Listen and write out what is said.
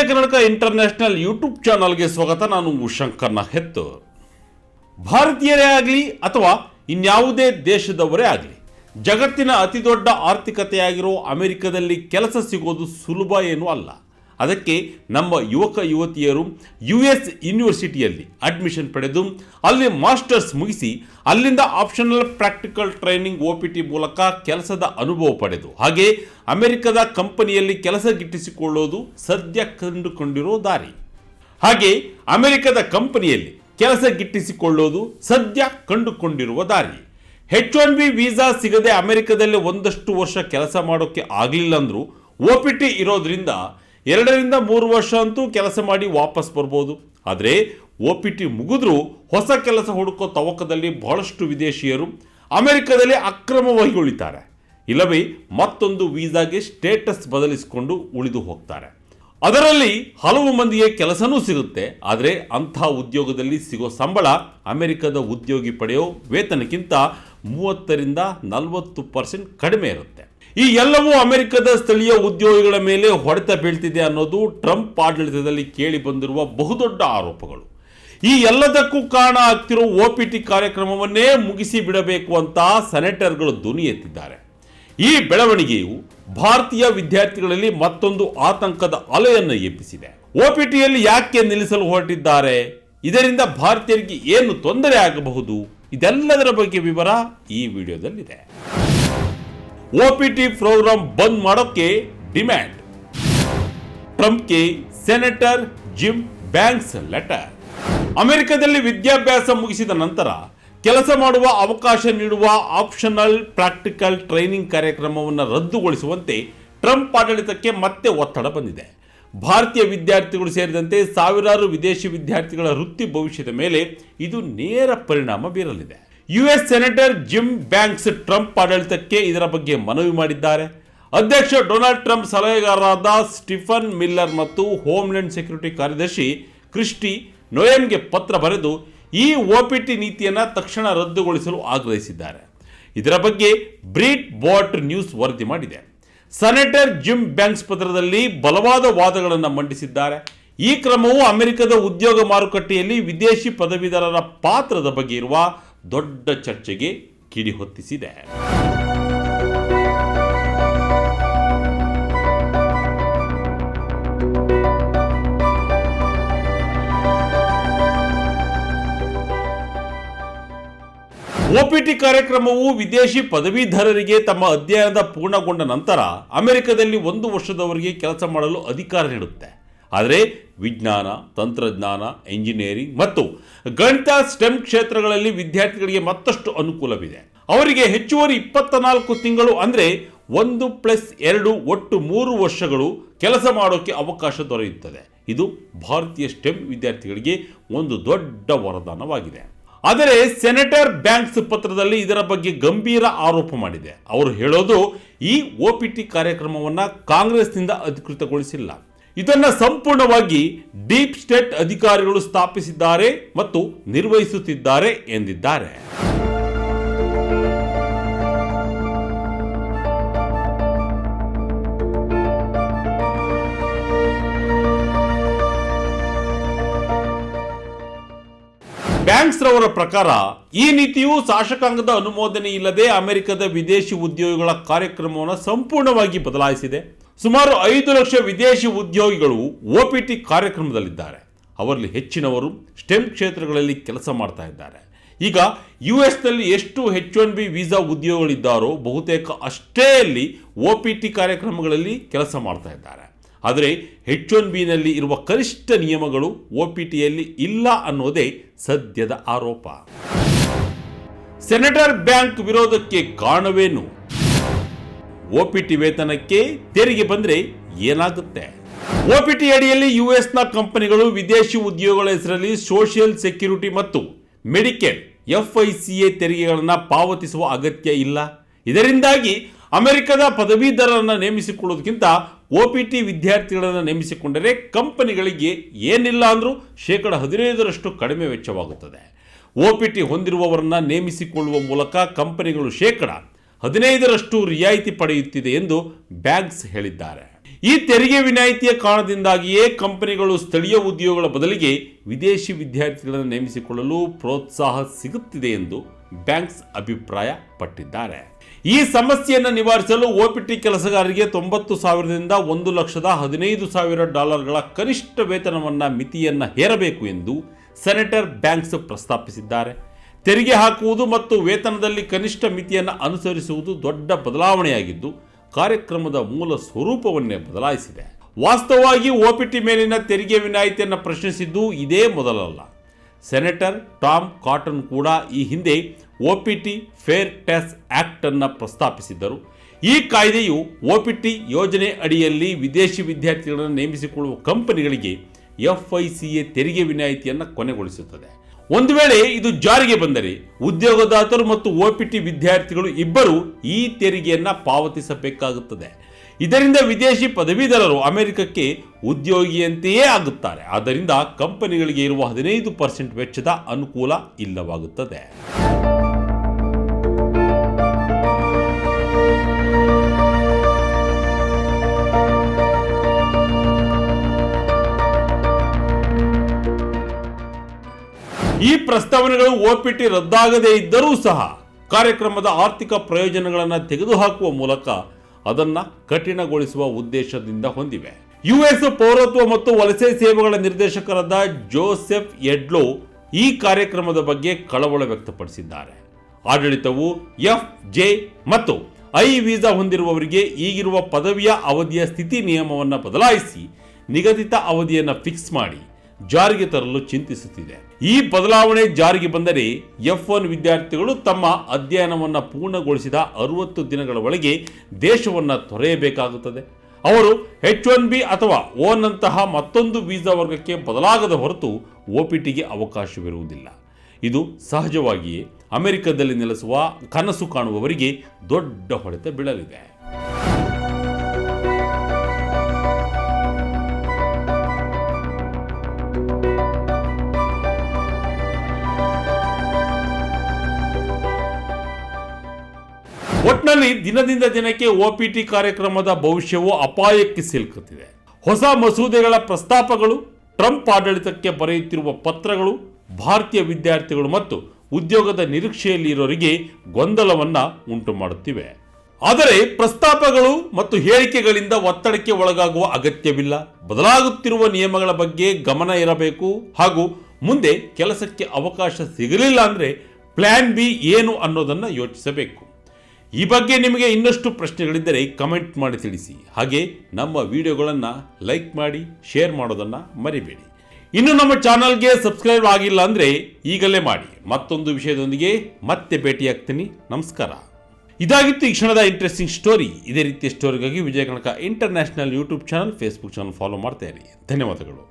Vijaya Karnataka international YouTube ಚಾನಲ್ಗೆ ಸ್ವಾಗತ. ನಾನು ಶಂಕರ್ನ ಹೆತ್ತು ಭಾರತೀಯರೇ ಆಗಲಿ ಅಥವಾ ಇನ್ಯಾವುದೇ ದೇಶದವರೇ ಆಗಲಿ, ಜಗತ್ತಿನ ಅತಿದೊಡ್ಡ ಆರ್ಥಿಕತೆಯಾಗಿರೋ ಅಮೆರಿಕದಲ್ಲಿ ಕೆಲಸ ಸಿಗೋದು ಸುಲಭ ಏನೂ ಅಲ್ಲ. ಅದಕ್ಕೆ ನಮ್ಮ ಯುವಕ ಯುವತಿಯರು ಯು ಎಸ್ ಯೂನಿವರ್ಸಿಟಿಯಲ್ಲಿ ಅಡ್ಮಿಷನ್ ಪಡೆದು ಅಲ್ಲಿ ಮಾಸ್ಟರ್ಸ್ ಮುಗಿಸಿ ಅಲ್ಲಿಂದ optional practical training O P T ಮೂಲಕ ಕೆಲಸದ ಅನುಭವ ಪಡೆದು. ಹಾಗೆ ಅಮೆರಿಕದ ಕಂಪನಿಯಲ್ಲಿ ಕೆಲಸ ಗಿಟ್ಟಿಸಿಕೊಳ್ಳೋದು ಸದ್ಯ ಕಂಡುಕೊಂಡಿರೋ ದಾರಿ. ಹಾಗೆ ಅಮೆರಿಕದ ಕಂಪನಿಯಲ್ಲಿ ಕೆಲಸ ಗಿಟ್ಟಿಸಿಕೊಳ್ಳೋದು ಸದ್ಯ ಕಂಡುಕೊಂಡಿರುವ ದಾರಿ. ಹೆಚ್ ಒನ್ ಬಿ ವೀಸಾ ಸಿಗದೆ ಅಮೆರಿಕದಲ್ಲಿ ಒಂದಷ್ಟು ವರ್ಷ ಕೆಲಸ ಮಾಡೋಕ್ಕೆ ಆಗಲಿಲ್ಲ ಅಂದರೂ ಒ ಪಿ ಟಿ ಇರೋದ್ರಿಂದ ಎರಡರಿಂದ ಮೂರು ವರ್ಷ ಅಂತೂ ಕೆಲಸ ಮಾಡಿ ವಾಪಸ್ ಬರ್ಬೋದು. ಆದರೆ ಒ ಪಿ ಟಿ ಮುಗಿದ್ರೂ ಹೊಸ ಕೆಲಸ ಹುಡುಕೋ ತವಕದಲ್ಲಿ ಬಹಳಷ್ಟು ವಿದೇಶಿಯರು ಅಮೆರಿಕದಲ್ಲಿ ಅಕ್ರಮವಾಗಿ ಉಳಿತಾರೆ. ಇಲ್ಲವೇ ಮತ್ತೊಂದು ವೀಸಾಗೆ ಸ್ಟೇಟಸ್ ಬದಲಿಸಿಕೊಂಡು ಉಳಿದು ಹೋಗ್ತಾರೆ. ಅದರಲ್ಲಿ ಹಲವು ಮಂದಿಗೆ ಕೆಲಸನೂ ಸಿಗುತ್ತೆ. ಆದರೆ ಅಂಥ ಉದ್ಯೋಗದಲ್ಲಿ ಸಿಗೋ ಸಂಬಳ ಅಮೆರಿಕದ ಉದ್ಯೋಗಿ ಪಡೆಯೋ ವೇತನಕ್ಕಿಂತ ಮೂವತ್ತರಿಂದ ನಲವತ್ತು ಪರ್ಸೆಂಟ್ ಕಡಿಮೆ ಇರುತ್ತೆ. ಈ ಎಲ್ಲವೂ ಅಮೆರಿಕದ ಸ್ಥಳೀಯ ಉದ್ಯೋಗಿಗಳ ಮೇಲೆ ಹೊಡೆತ ಬೀಳ್ತಿದೆ ಅನ್ನೋದು ಟ್ರಂಪ್ ಆಡಳಿತದಲ್ಲಿ ಕೇಳಿ ಬಂದಿರುವ ಬಹುದೊಡ್ಡ ಆರೋಪಗಳು. ಈ ಎಲ್ಲದಕ್ಕೂ ಕಾರಣ ಆಗ್ತಿರೋ ಒ ಪಿ ಟಿ ಕಾರ್ಯಕ್ರಮವನ್ನೇ ಮುಗಿಸಿ ಬಿಡಬೇಕು ಅಂತ ಸೆನೆಟರ್ಗಳು ಧ್ವನಿ ಎತ್ತಿದ್ದಾರೆ. ಈ ಬೆಳವಣಿಗೆಯು ಭಾರತೀಯ ವಿದ್ಯಾರ್ಥಿಗಳಲ್ಲಿ ಮತ್ತೊಂದು ಆತಂಕದ ಅಲೆಯನ್ನು ಎಬ್ಬಿಸಿದೆ. ಒಪಿಟಿಯಲ್ಲಿ ಯಾಕೆ ನಿಲ್ಲಿಸಲು ಹೊರಟಿದ್ದಾರೆ? ಇದರಿಂದ ಭಾರತೀಯರಿಗೆ ಏನು ತೊಂದರೆ ಆಗಬಹುದು? ಇದೆಲ್ಲದರ ಬಗ್ಗೆ ವಿವರ ಈ ವಿಡಿಯೋದಲ್ಲಿದೆ. ಒಪಿಟಿ ಪ್ರೋಗ್ರಾಂ ಬಂದ್ ಮಾಡೋಕ್ಕೆ ಡಿಮ್ಯಾಂಡ್. ಟ್ರಂಪ್ಗೆ ಸೆನೆಟರ್ ಜಿಮ್ ಬ್ಯಾಂಕ್ಸ್ ಲೆಟರ್. ಅಮೆರಿಕದಲ್ಲಿ ವಿದ್ಯಾಭ್ಯಾಸ ಮುಗಿಸಿದ ನಂತರ ಕೆಲಸ ಮಾಡುವ ಅವಕಾಶ ನೀಡುವ ಆಪ್ಷನಲ್ ಪ್ರಾಕ್ಟಿಕಲ್ ಟ್ರೈನಿಂಗ್ ಕಾರ್ಯಕ್ರಮವನ್ನು ರದ್ದುಗೊಳಿಸುವಂತೆ ಟ್ರಂಪ್ ಆಡಳಿತಕ್ಕೆ ಮತ್ತೆ ಒತ್ತಡ ಬಂದಿದೆ. ಭಾರತೀಯ ವಿದ್ಯಾರ್ಥಿಗಳು ಸೇರಿದಂತೆ ಸಾವಿರಾರು ವಿದೇಶಿ ವಿದ್ಯಾರ್ಥಿಗಳ ವೃತ್ತಿ ಭವಿಷ್ಯದ ಮೇಲೆ ಇದು ನೇರ ಪರಿಣಾಮ ಬೀರಲಿದೆ. US senator Jim Banks Trump ಆಡಳಿತಕ್ಕೆ ಇದರ ಬಗ್ಗೆ ಮನವಿ ಮಾಡಿದ್ದಾರೆ. ಅಧ್ಯಕ್ಷ ಡೊನಾಲ್ಡ್ ಟ್ರಂಪ್ ಸಲಹೆಗಾರರಾದ ಸ್ಟಿಫನ್ ಮಿಲ್ಲರ್ ಮತ್ತು ಹೋಮ್ಲ್ಯಾಂಡ್ ಸೆಕ್ಯೂರಿಟಿ ಕಾರ್ಯದರ್ಶಿ ಕ್ರಿಸ್ಟಿ ನೊಯೆಮ್ಗೆ ಪತ್ರ ಬರೆದು ಈ ಒಪಿಟಿ ನೀತಿಯನ್ನು ತಕ್ಷಣ ರದ್ದುಗೊಳಿಸಲು ಆಗ್ರಹಿಸಿದ್ದಾರೆ. ಇದರ ಬಗ್ಗೆ ಬ್ರೀಟ್ ಬಾಟ್ ನ್ಯೂಸ್ ವರದಿ ಮಾಡಿದೆ. ಸೆನೆಟರ್ ಜಿಮ್ ಬ್ಯಾಂಕ್ಸ್ ಪತ್ರದಲ್ಲಿ ಬಲವಾದ ವಾದಗಳನ್ನು ಮಂಡಿಸಿದ್ದಾರೆ. ಈ ಕ್ರಮವು ಅಮೆರಿಕದ ಉದ್ಯೋಗ ಮಾರುಕಟ್ಟೆಯಲ್ಲಿ ವಿದೇಶಿ ಪದವೀಧರರ ಪಾತ್ರದ ಬಗ್ಗೆ ಇರುವ ದೊಡ್ಡ ಚರ್ಚೆಗೆ ಕಿಡಿ ಹೊತ್ತಿಸಿದೆ. ಒಪಿಟಿ ಕಾರ್ಯಕ್ರಮವು ವಿದೇಶಿ ಪದವೀಧರರಿಗೆ ತಮ್ಮ ಅಧ್ಯಯನದ ಪೂರ್ಣಗೊಂಡ ನಂತರ ಅಮೆರಿಕದಲ್ಲಿ ಒಂದು ವರ್ಷದವರೆಗೆ ಕೆಲಸ ಮಾಡಲು ಅಧಿಕಾರ ನೀಡುತ್ತೆ. ಆದರೆ ವಿಜ್ಞಾನ, ತಂತ್ರಜ್ಞಾನ ಎಂಜಿನಿಯರಿಂಗ್ ಮತ್ತು ಗಣಿತ ಸ್ಟೆಮ್ ಕ್ಷೇತ್ರಗಳಲ್ಲಿ ವಿದ್ಯಾರ್ಥಿಗಳಿಗೆ ಮತ್ತಷ್ಟು ಅನುಕೂಲವಿದೆ. ಅವರಿಗೆ ಹೆಚ್ಚುವರಿ ಇಪ್ಪತ್ತ ನಾಲ್ಕು ತಿಂಗಳು ಅಂದರೆ ಒಂದು ಪ್ಲಸ್ ಎರಡು ಒಟ್ಟು ಮೂರು ವರ್ಷಗಳು ಕೆಲಸ ಮಾಡೋಕ್ಕೆ ಅವಕಾಶ ದೊರೆಯುತ್ತದೆ. ಇದು ಭಾರತೀಯ ಸ್ಟೆಮ್ ವಿದ್ಯಾರ್ಥಿಗಳಿಗೆ ಒಂದು ದೊಡ್ಡ ವರದಾನವಾಗಿದೆ. ಆದರೆ ಸೆನೆಟರ್ ಬ್ಯಾಂಕ್ಸ್ ಪತ್ರದಲ್ಲಿ ಇದರ ಬಗ್ಗೆ ಗಂಭೀರ ಆರೋಪ ಮಾಡಿದೆ. ಅವರು ಹೇಳೋದು ಈ ಒ ಪಿ ಟಿ ಕಾರ್ಯಕ್ರಮವನ್ನು ಕಾಂಗ್ರೆಸ್ನಿಂದ ಅಧಿಕೃತಗೊಳಿಸಿಲ್ಲ. ಇದನ್ನ ಸಂಪೂರ್ಣವಾಗಿ ಡೀಪ್ ಸ್ಟೇಟ್ ಅಧಿಕಾರಿಗಳು ಸ್ಥಾಪಿಸಿದ್ದಾರೆ ಮತ್ತು ನಿರ್ವಹಿಸುತ್ತಿದ್ದಾರೆ ಎಂದಿದ್ದಾರೆ. ಬ್ಯಾಂಕ್ಸ್ ರವರ ಪ್ರಕಾರ ಈ ನೀತಿಯು ಶಾಸಕಾಂಗದ ಅನುಮೋದನೆ ಇಲ್ಲದೆ ಅಮೆರಿಕದ ವಿದೇಶಿ ಉದ್ಯೋಗಿಗಳ ಕಾರ್ಯಕ್ರಮವನ್ನು ಸಂಪೂರ್ಣವಾಗಿ ಬದಲಾಯಿಸಿದೆ. ಸುಮಾರು ಐದು ಲಕ್ಷ ವಿದೇಶಿ ಉದ್ಯೋಗಿಗಳು ಒ ಪಿ ಟಿ ಕಾರ್ಯಕ್ರಮದಲ್ಲಿದ್ದಾರೆ. ಅವರಲ್ಲಿ ಹೆಚ್ಚಿನವರು ಸ್ಟೆಮ್ ಕ್ಷೇತ್ರಗಳಲ್ಲಿ ಕೆಲಸ ಮಾಡ್ತಾ ಇದ್ದಾರೆ. ಈಗ ಯು ಎಸ್ನಲ್ಲಿ ಎಷ್ಟು ಹೆಚ್ ಒನ್ ಬಿ ವೀಸಾ ಉದ್ಯೋಗಗಳಿದ್ದಾರೋ ಬಹುತೇಕ ಅಷ್ಟೇ ಅಲ್ಲಿ ಒ ಪಿ ಟಿ ಕಾರ್ಯಕ್ರಮಗಳಲ್ಲಿ ಕೆಲಸ ಮಾಡ್ತಾ ಇದ್ದಾರೆ. ಆದರೆ ಹೆಚ್ ಒನ್ ಬಿನಲ್ಲಿ ಇರುವ ಕನಿಷ್ಠ ನಿಯಮಗಳು ಒ ಪಿ ಟಿಯಲ್ಲಿ ಇಲ್ಲ ಅನ್ನೋದೇ ಸದ್ಯದ ಆರೋಪ. ಸೆನೆಟರ್ ಬ್ಯಾಂಕ್ ವಿರೋಧಕ್ಕೆ ಕಾರಣವೇನು? ಒಪಿಟಿ ವೇತನಕ್ಕೆ ತೆರಿಗೆ ಬಂದ್ರೆ ಏನಾಗುತ್ತೆ? ಒಪಿಟಿ ಅಡಿಯಲ್ಲಿ ಯುಎಸ್ನ ಕಂಪನಿಗಳು ವಿದೇಶಿ ಉದ್ಯೋಗಗಳ ಹೆಸರಲ್ಲಿ ಸೋಷಿಯಲ್ ಸೆಕ್ಯೂರಿಟಿ ಮತ್ತು ಮೆಡಿಕೇರ್ ಎ ತೆರಿಗೆಗಳನ್ನು ಪಾವತಿಸುವ ಅಗತ್ಯ ಇಲ್ಲ. ಇದರಿಂದಾಗಿ ಅಮೆರಿಕದ ಪದವೀಧರರನ್ನು ನೇಮಿಸಿಕೊಳ್ಳೋದಕ್ಕಿಂತ ಒಪಿಟಿ ವಿದ್ಯಾರ್ಥಿಗಳನ್ನು ನೇಮಿಸಿಕೊಂಡರೆ ಕಂಪನಿಗಳಿಗೆ ಏನಿಲ್ಲ ಅಂದರೂ ಶೇಕಡ ಹದಿನೈದರಷ್ಟು ಕಡಿಮೆ ವೆಚ್ಚವಾಗುತ್ತದೆ. ಓಪಿಟಿ ಹೊಂದಿರುವವರನ್ನು ನೇಮಿಸಿಕೊಳ್ಳುವ ಮೂಲಕ ಕಂಪನಿಗಳು ಶೇಕಡ ಹದಿನೈದರಷ್ಟು ರಿಯಾಯಿತಿ ಪಡೆಯುತ್ತಿದೆ ಎಂದು ಬ್ಯಾಂಕ್ಸ್ ಹೇಳಿದ್ದಾರೆ. ಈ ತೆರಿಗೆ ವಿನಾಯಿತಿಯ ಕಾರಣದಿಂದಾಗಿಯೇ ಕಂಪನಿಗಳು ಸ್ಥಳೀಯ ಉದ್ಯೋಗಗಳ ಬದಲಿಗೆ ವಿದೇಶಿ ವಿದ್ಯಾರ್ಥಿಗಳನ್ನು ನೇಮಿಸಿಕೊಳ್ಳಲು ಪ್ರೋತ್ಸಾಹ ಸಿಗುತ್ತಿದೆ ಎಂದು ಬ್ಯಾಂಕ್ಸ್ ಅಭಿಪ್ರಾಯ ಪಟ್ಟಿದ್ದಾರೆ ಈ ಸಮಸ್ಯೆಯನ್ನು ನಿವಾರಿಸಲು ಒಪಿಟಿ ಕೆಲಸಗಾರರಿಗೆ ತೊಂಬತ್ತು ಸಾವಿರದಿಂದ ಒಂದು ಲಕ್ಷದ ಹದಿನೈದು ಸಾವಿರ ಡಾಲರ್ಗಳ ಕನಿಷ್ಠ ವೇತನವನ್ನು ಮಿತಿಯನ್ನು ಹೇರಬೇಕು ಎಂದು ಸೆನೆಟರ್ ಬ್ಯಾಂಕ್ಸ್ ಪ್ರಸ್ತಾಪಿಸಿದ್ದಾರೆ. ತೆರಿಗೆ ಹಾಕುವುದು ಮತ್ತು ವೇತನದಲ್ಲಿ ಕನಿಷ್ಠ ಮಿತಿಯನ್ನು ಅನುಸರಿಸುವುದು ದೊಡ್ಡ ಬದಲಾವಣೆಯಾಗಿದ್ದು, ಕಾರ್ಯಕ್ರಮದ ಮೂಲ ಸ್ವರೂಪವನ್ನೇ ಬದಲಾಯಿಸಿದೆ. ವಾಸ್ತವವಾಗಿ ಒಪಿಟಿ ಮೇಲಿನ ತೆರಿಗೆ ವಿನಾಯಿತಿಯನ್ನು ಪ್ರಶ್ನಿಸಿದ್ದು ಇದೇ ಮೊದಲಲ್ಲ. ಸೆನೆಟರ್ ಟಾಮ್ ಕಾಟನ್ ಕೂಡ ಈ ಹಿಂದೆ ಒಪಿಟಿ ಫೇರ್ ಟ್ಯಾಕ್ಸ್ ಆಕ್ಟ್ ಅನ್ನು ಪ್ರಸ್ತಾಪಿಸಿದ್ದರು. ಈ ಕಾಯ್ದೆಯು ಒಪಿಟಿ ಯೋಜನೆ ಅಡಿಯಲ್ಲಿ ವಿದೇಶಿ ವಿದ್ಯಾರ್ಥಿಗಳನ್ನು ನೇಮಿಸಿಕೊಳ್ಳುವ ಕಂಪನಿಗಳಿಗೆ ಎ ತೆರಿಗೆ ವಿನಾಯಿತಿಯನ್ನು ಕೊನೆಗೊಳಿಸುತ್ತದೆ. ಒಂದು ವೇಳೆ ಇದು ಜಾರಿಗೆ ಬಂದರೆ ಉದ್ಯೋಗದಾತರು ಮತ್ತು ಒಪಿಟಿ ವಿದ್ಯಾರ್ಥಿಗಳು ಇಬ್ಬರು ಈ ತೆರಿಗೆಯನ್ನು ಪಾವತಿಸಬೇಕಾಗುತ್ತದೆ. ಇದರಿಂದ ವಿದೇಶಿ ಪದವೀಧರರು ಅಮೆರಿಕಕ್ಕೆ ಉದ್ಯೋಗಿಯಂತೆಯೇ ಆಗುತ್ತಾರೆ. ಆದ್ದರಿಂದ ಕಂಪನಿಗಳಿಗೆ ಇರುವ ಹದಿನೈದು ಪರ್ಸೆಂಟ್ ವೆಚ್ಚದ ಅನುಕೂಲ ಇಲ್ಲವಾಗುತ್ತದೆ. ಪ್ರಸ್ತಾವನೆಗಳು ಒಪಿಟಿ ರದ್ದಾಗದೇ ಇದ್ದರೂ ಸಹ ಕಾರ್ಯಕ್ರಮದ ಆರ್ಥಿಕ ಪ್ರಯೋಜನಗಳನ್ನು ತೆಗೆದುಹಾಕುವ ಮೂಲಕ ಅದನ್ನ ಕಠಿಣಗೊಳಿಸುವ ಉದ್ದೇಶದಿಂದ ಹೊಂದಿವೆ. ಯುಎಸ್ ಪೌರತ್ವ ಮತ್ತು ವಲಸೆ ಸೇವೆಗಳ ನಿರ್ದೇಶಕರಾದ ಜೋಸೆಫ್ ಎಡ್ಲೋ ಈ ಕಾರ್ಯಕ್ರಮದ ಬಗ್ಗೆ ಕಳವಳ ವ್ಯಕ್ತಪಡಿಸಿದ್ದಾರೆ. ಆಡಳಿತವು ಎಫ್ ಜೆ ಮತ್ತು ಐ ವೀಸಾ ಹೊಂದಿರುವವರಿಗೆ ಈಗಿರುವ ಪದವಿಯ ಅವಧಿಯ ಸ್ಥಿತಿ ನಿಯಮವನ್ನು ಬದಲಾಯಿಸಿ ನಿಗದಿತ ಅವಧಿಯನ್ನು ಫಿಕ್ಸ್ ಮಾಡಿ ಜಾರಿಗೆ ತರಲು ಚಿಂತಿಸುತ್ತಿದೆ. ಈ ಬದಲಾವಣೆ ಜಾರಿಗೆ ಬಂದರೆ ಎಫ್ ಒನ್ ವಿದ್ಯಾರ್ಥಿಗಳು ತಮ್ಮ ಅಧ್ಯಯನವನ್ನು ಪೂರ್ಣಗೊಳಿಸಿದ ಅರುವತ್ತು ದಿನಗಳ ಒಳಗೆ ದೇಶವನ್ನು ತೊರೆಯಬೇಕಾಗುತ್ತದೆ. ಅವರು ಎಚ್ ಒನ್ ಬಿ ಅಥವಾ ಓನಂತಹ ಮತ್ತೊಂದು ವೀಸಾ ವರ್ಗಕ್ಕೆ ಬದಲಾಗದ ಹೊರತು ಒಪಿಟಿಗೆ ಅವಕಾಶವಿರುವುದಿಲ್ಲ. ಇದು ಸಹಜವಾಗಿಯೇ ಅಮೆರಿಕದಲ್ಲಿ ನೆಲೆಸುವ ಕನಸು ಕಾಣುವವರಿಗೆ ದೊಡ್ಡ ಹೊಡೆತ ಬೀಳಲಿದೆ. ಒಟ್ನಲ್ಲಿ ದಿನದಿಂದ ದಿನಕ್ಕೆ ಒಪಿಟಿ ಕಾರ್ಯಕ್ರಮದ ಭವಿಷ್ಯವು ಅಪಾಯಕ್ಕೆ ಸಿಲುಕುತ್ತಿದೆ. ಹೊಸ ಮಸೂದೆಗಳ ಪ್ರಸ್ತಾಪಗಳು, ಟ್ರಂಪ್ ಆಡಳಿತಕ್ಕೆ ಬರೆಯುತ್ತಿರುವ ಪತ್ರಗಳು, ಭಾರತೀಯ ವಿದ್ಯಾರ್ಥಿಗಳು ಮತ್ತು ಉದ್ಯೋಗದ ನಿರೀಕ್ಷೆಯಲ್ಲಿ ಇರೋರಿಗೆ ಗೊಂದಲವನ್ನ ಉಂಟು ಮಾಡುತ್ತಿವೆ ಆದರೆ ಪ್ರಸ್ತಾಪಗಳು ಮತ್ತು ಹೇಳಿಕೆಗಳಿಂದ ಒತ್ತಡಕ್ಕೆ ಒಳಗಾಗುವ ಅಗತ್ಯವಿಲ್ಲ. ಬದಲಾಗುತ್ತಿರುವ ನಿಯಮಗಳ ಬಗ್ಗೆ ಗಮನ ಇರಬೇಕು ಹಾಗೂ ಮುಂದೆ ಕೆಲಸಕ್ಕೆ ಅವಕಾಶ ಸಿಗಲಿಲ್ಲ ಅಂದರೆ ಪ್ಲ್ಯಾನ್ ಬಿ ಏನು ಅನ್ನೋದನ್ನು ಯೋಚಿಸಬೇಕು. ಈ ಬಗ್ಗೆ ನಿಮಗೆ ಇನ್ನಷ್ಟು ಪ್ರಶ್ನೆಗಳಿದ್ದರೆ ಕಮೆಂಟ್ ಮಾಡಿ ತಿಳಿಸಿ. ಹಾಗೆ ನಮ್ಮ ವಿಡಿಯೋಗಳನ್ನು ಲೈಕ್ ಮಾಡಿ, ಶೇರ್ ಮಾಡೋದನ್ನು ಮರಿಬೇಡಿ. ಇನ್ನು ನಮ್ಮ ಚಾನಲ್ಗೆ ಸಬ್ಸ್ಕ್ರೈಬ್ ಆಗಿಲ್ಲ ಅಂದರೆ ಈಗಲೇ ಮಾಡಿ. ಮತ್ತೊಂದು ವಿಷಯದೊಂದಿಗೆ ಮತ್ತೆ ಭೇಟಿಯಾಗ್ತೀನಿ. ನಮಸ್ಕಾರ. ಇದಾಗಿತ್ತು ಈ ಕ್ಷಣದ ಇಂಟ್ರೆಸ್ಟಿಂಗ್ ಸ್ಟೋರಿ ಇದೇ ರೀತಿಯ ಸ್ಟೋರಿಗಾಗಿ Vijaya Kanaka international YouTube channel Facebook channel follow ಮಾಡ್ತಾ ಇರಿ. ಧನ್ಯವಾದಗಳು.